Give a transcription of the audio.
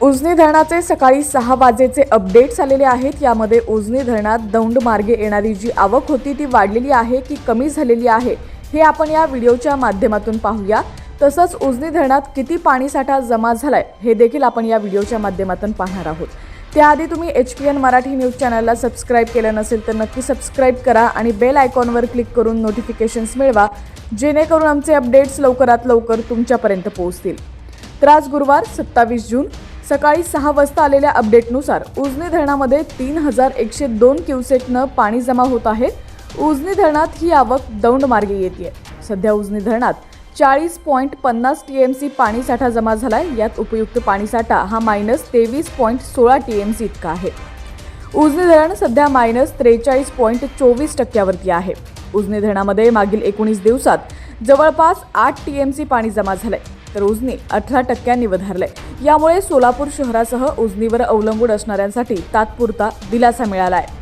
उजनी धरणाचे सकाळी सहा वाजेचे अपडेट्स आलेले आहेत. यामध्ये उजनी धरणात दौंड मार्गे येणारी जी आवक होती ती वाढलेली आहे की कमी झालेली आहे हे आपण या व्हिडिओच्या माध्यमातून पाहूया. तसंच उजनी धरणात किती पाणीसाठा जमा झालाय हे देखील आपण या व्हिडिओच्या माध्यमातून पाहणार आहोत. त्याआधी तुम्ही H P N Marathi news चॅनलला सबस्क्राईब केलं नसेल तर नक्की सबस्क्राईब करा आणि बेल आयकॉनवर क्लिक करून नोटिफिकेशन्स मिळवा जेणेकरून आमचे अपडेट्स लवकरात लवकर तुमच्यापर्यंत पोहोचतील. तर आज गुरुवार सत्तावीस जून सकाळी सहा वाजता आलेल्या अपडेटनुसार उजनी धरणामध्ये तीन हजार एकशे दोन क्युसेटनं पाणी जमा होत आहे. उजनी धरणात ही आवक दौंड मार्गे येते सध्या उजनी धरणात चाळीस पॉईंट पन्नास टी एम सी पाणीसाठा जमा झाला आहे यात उपयुक्त पाणीसाठा हा मायनस तेवीस पॉईंट सोळा टी एम सी इतका आहे. उजनी धरण सध्या मायनस त्रेचाळीस पॉईंट चोवीस टक्क्यावरती आहे. उजनी धरणामध्ये मागील एकोणीस दिवसात जवळपास आठ टी एम सी पाणी जमा झालंय. तर उजनी अठरा टक्क्यांनी वधारलंय. यामुळे सोलापूर शहरासह उजनीवर अवलंबून असणाऱ्यांसाठी तात्पुरता दिलासा मिळाला आहे